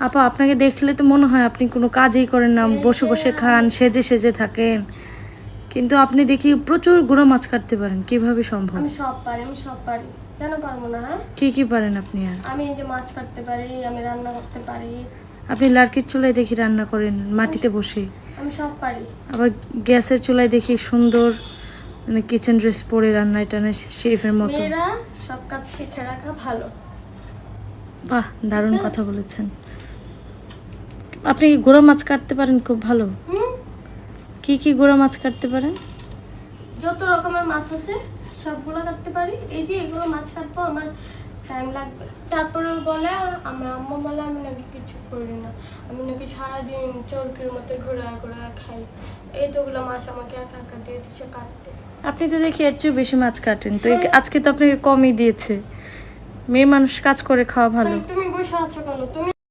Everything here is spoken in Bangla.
আপা আপনাকে দেখলে তো মনে হয় আপনি কোনো কাজই করেন না বসে বসে খান সেজে সেজে থাকেন। কিন্তু আপনি দেখি প্রচুর গুঁড়ো মাছ কাটতে পারেন কীভাবে সম্ভব? আমি সব পারি আমি সব পারি। কেন পারব না হ্যাঁ? কি কি পারেন আপনি আর? আমি এই যে মাছ কাটতে পারি আমি রান্না করতে পারি। আপনি লার্কির চুলায় দেখি রান্না করেন মাটিতে বসে। আমি সব পারি। আবার গ্যাসের চুলায় দেখি সুন্দর মানে কিচেন ড্রেস পরে রান্নায় টানে শেফের মতো। মেয়েরা সব কাজ শিখে রাখা ভালো। বাহ দারুণ কথা বলেছেন। আপনি কি গুঁড়ো মাছ কাটতে পারেন খুব ভালো? কি কি গুঁড়ো মাছ কাটতে পারেন? যত রকমের মাছ আছে সবগুলো কাটতে পারি। এই যে এগুলো মাছ কাটবো আমার টাইম লাগবে। তারপরে বলে আমার আম্মা বলে আমি নাকি কিছু করি না। আমি নাকি সারাদিন চরকির মতো ঘোরা ঘোরা খাই। এই তোগুলো মাছ আমাকে একা একা দিয়ে দিচ্ছে কাটতে। আপনি তো দেখি এর চেয়েও বেশি মাছ কাটেন। তো আজকে তো আপনাকে কমই দিয়েছে। মেয়ে মানুষ কাজ করে খাওয়া ভালো। তুমি বসে আছো কেন? তুমি